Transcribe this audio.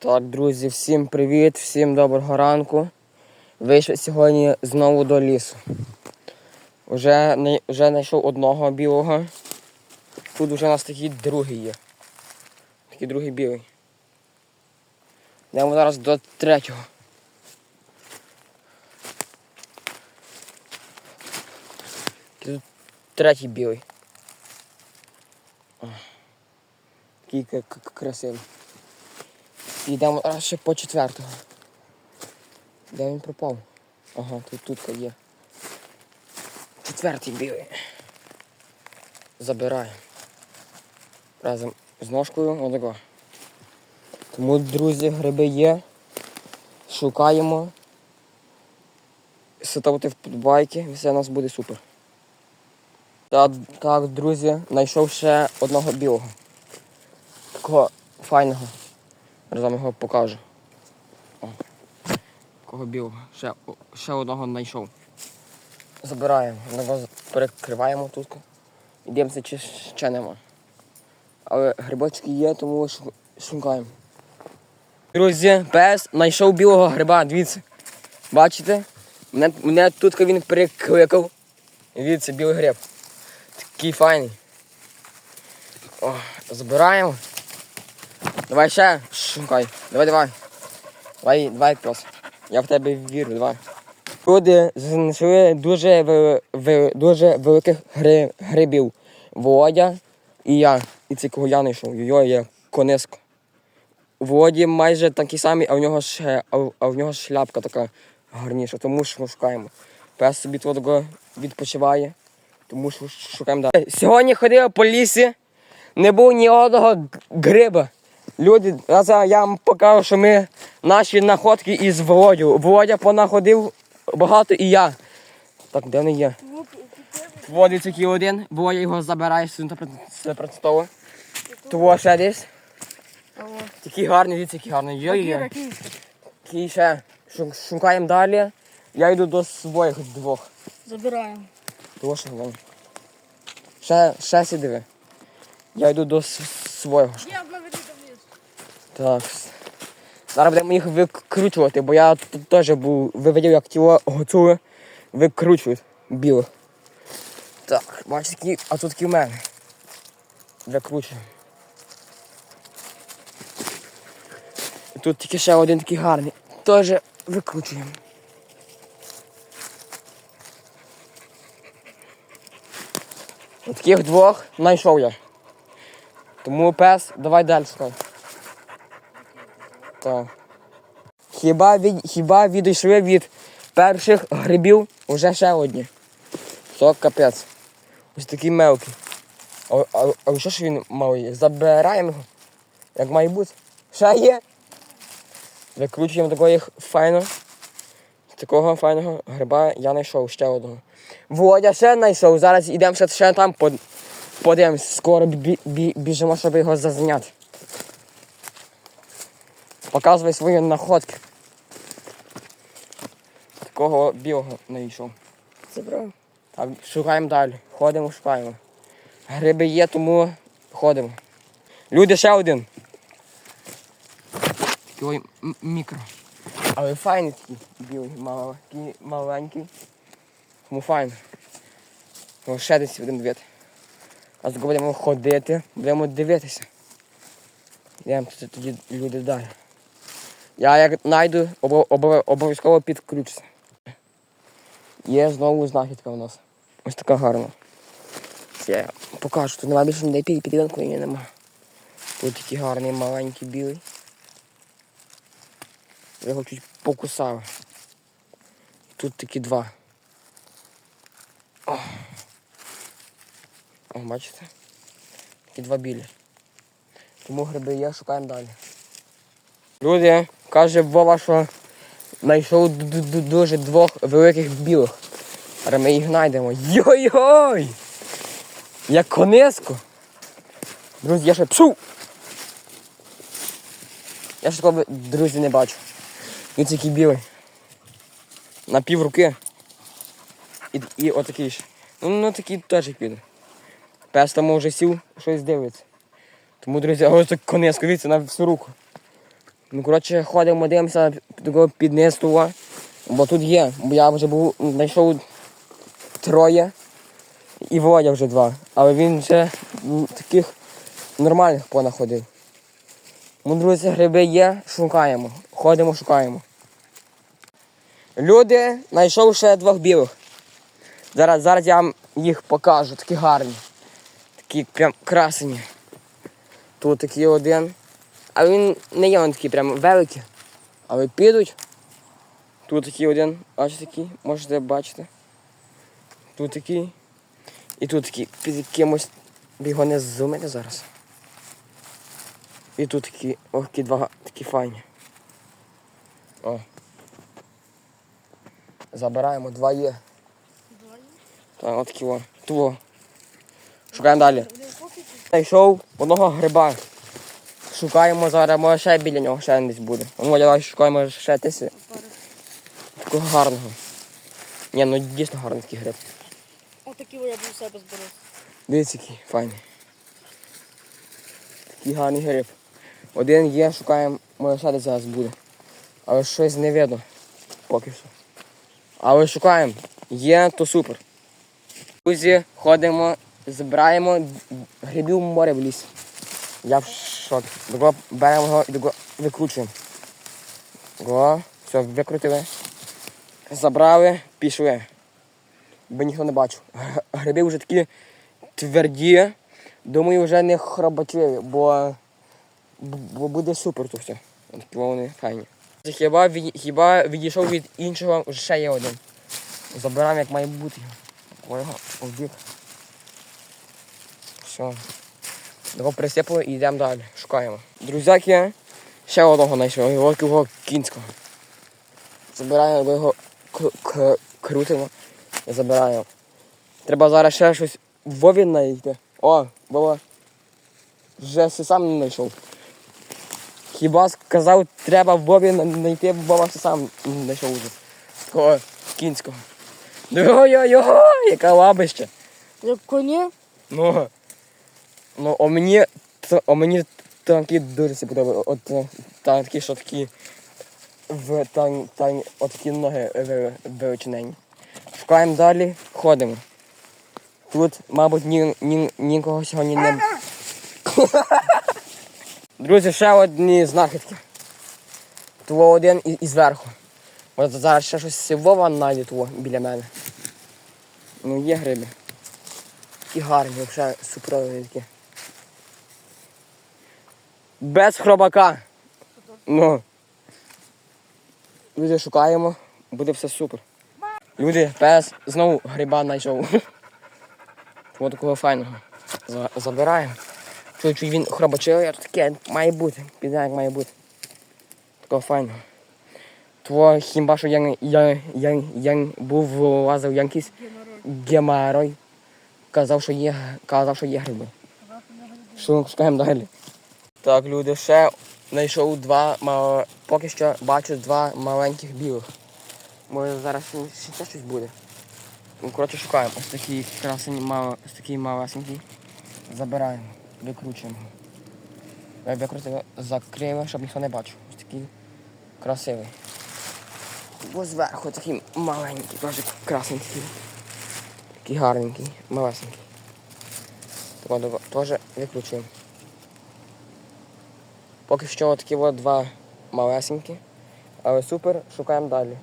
Так, друзі, всім привіт, всім доброго ранку. Вийшли сьогодні знову до лісу. Вже, вже знайшов одного білого. Тут вже у нас такий другий є. Такий другий білий. Йдемо зараз до третього. Тут третій білий. Такий красивий. Йдемо зараз ще по четвертого. Де він пропав? Ага, тут тут є. Четвертий білий. Забираємо. Разом з ножкою отако. Тому, друзі, гриби є. Шукаємо. Ставте вподобайки, все у нас буде супер. Так, так, друзі, знайшов ще одного білого. Такого файного. Зараз вам його покажу. О. Кого білого. Ще, ще одного знайшов. Забираємо. Перекриваємо тут. І дивимося, чи ще нема. Але грибочки є, тому шу- шукаємо. Друзі, пес знайшов білого гриба, дивіться. Бачите? Мене, мене тут він перекликав. Дивіться, білий гриб. Такий файний. О, забираємо. Давай ще шукай. Давай, давай. Давай, давай, пес. Я в тебе вірю, давай. Люди знайшли дуже, дуже великих гри, грибів. Володя і я. І це кого я знайшов. Йо є кониско. У Володі майже такі самі, а в нього ще, а, в- нього шляпка така гарніша, тому що ми шукаємо. Пес собі того відпочиває, тому що шукаємо далі. Сьогодні ходили по лісі, не було ні одного гриба. Люди, зараз я вам покажу, що ми наші находки із Володю. Володя понаходив багато і я. Так, де вони є? Володя тільки один, Володя його забирає це представо. Того ще десь. Такий гарний, дивіться, який гарний. Є, є. Такий ще. Шукаємо далі. Я йду до своїх двох. Забираємо. Того що вон. Ще, ще сидиви. Я йду до с- свого. Я в навіть вниз. Так. Зараз будемо їх викручувати, бо я тут теж був виведів, як тіло гуцули викручують білих. Так, бачите, які, а тут такі в мене. Викручуємо. Тут тільки ще один такий гарний. Теж викручуємо. Таких двох знайшов я. Тому пес, давай далі шукай. Так. Хіба, від, хіба відійшли від перших грибів вже ще одні. То капець. Ось такий мелкий. А, а, а що ж він малий? Забираємо його. Як має бути. Ще є. Викручуємо такого файно. Такого файного гриба я знайшов ще одного. Володя ще знайшов. Зараз йдемо ще, ще там под, подивимось. Скоро бі, бі, біжимо, щоб його зазняти. Показуй свої находки. Такого білого знайшов. Забрав. Так, шукаємо далі. Ходимо, шукаємо. Гриби є, тому ходимо. Люди ще один. Такий мікро. Але файний такий білий, мало, такий маленький. Тому файно. О, ще десь будемо дивити. А зараз будемо ходити, будемо дивитися. Йдемо тут тоді люди далі. Я як знайду, обо- обо- обов'язково підключуся. Є знову знахідка у нас. Ось така гарна. Я покажу, тут немає більше ніде під підвінку і нема. Тут такий гарний маленький білий. Я його чуть покусав. Тут такі два. О, О бачите? Такі два білі. Тому гриби є, шукаємо далі. Люди, каже Вова, що знайшов дуже двох великих білих. Але ми їх знайдемо. Йой-йой! Як кониско. Друзі, я ще пшу! Я ще такого, друзі, не бачу. Він такий білий. На пів руки. І, і отакий ж. Ну, ну такий теж піде. Пес там вже сів, щось дивиться. Тому, друзі, ось так кониско, дивіться на всю руку. Ну, коротше, ходимо, дивимося під низ бо тут є. Бо я вже був, знайшов троє і Володя вже два. Але він вже таких нормальних понаходив. Ну, гриби є, шукаємо. Ходимо, шукаємо. Люди знайшов ще двох білих. Зараз, зараз я вам їх покажу, такі гарні. Такі прям красені. Тут такий один. А він не є він такий прям великий. Але підуть. Тут такий один, аж такий, можете бачити. Тут такий. І тут такий під якимось. Його не зумите зараз. І тут такі, такі два такі файні. О. Забираємо, два є. Так, от такі о. Тво. Шукаємо далі. Знайшов одного гриба. Шукаємо зараз, може ще біля нього ще десь буде. Ну, давай шукаємо ще десь такого гарного. Ні, ну дійсно гарний такий гриб. Отакі я був себе зберу. Дивіться, який файний. Такий гарний гриб. Один є, шукаємо, може ще десь зараз буде. Але щось не видно. Поки що. Але шукаємо. Є, то супер. Друзі, ходимо, збираємо грибів море в ліс. Я шокі. Того беремо його і того викручуємо. Го, все, викрутили. Забрали, пішли. Бо ніхто не бачив. Гриби вже такі тверді. Думаю, вже не хробачливі, бо, бо буде супер тут все. Такі вони файні. Хіба, хіба відійшов від іншого, ще є один. Забираємо як має бути. Ой, обік. Все. Його присипали і йдемо далі. Шукаємо. Друзяки, ще одного знайшов, його такого кінського. Забираємо його крутимо і забираємо. Треба зараз ще щось Вові знайти. О, Вова. Вже все сам не знайшов. Хіба сказав, треба Вові на- знайти, Вова все сам знайшов вже. Такого кінського. Ой-ой-ой, яка лабище. Як коні? Ну, ну, о мені, о мені танки дуже подобаються. От е, танки, що такі в тан, тан, от такі ноги величинені. Шукаємо далі, ходимо. Тут, мабуть, ні, ні, нікого сьогодні не. Друзі, ще одні знахідки. Того один і, і зверху. От зараз ще щось сивова знайде того біля мене. Ну, є гриби. Такі гарні, взагалі суперові такі. Без хробака. Ну. Люди шукаємо, буде все супер. Люди, пес знову гриба знайшов. Ось такого файного. За- Забираємо. Чуть чуть він хробачив, я таке має бути. Піде як має бути. Такого файного. Тво хіба що я, я, я, я був лазив якийсь геморой. Казав, що є, казав, що є гриби. Що шукаємо далі. Так, люди, ще знайшов два, мал- поки що бачу два маленьких білих. Може зараз ще щось буде. Ну, коротше, шукаємо. Ось такий красень, мало, ось такий малесенький. Забираємо, викручуємо. Я викрутили, закрили, щоб ніхто не бачив. Ось такий красивий. Бо зверху такий маленький, теж красненький. Такий гарненький, малесенький. Теж викручуємо. Поки що такі от два малесенькі. Але супер, шукаємо далі.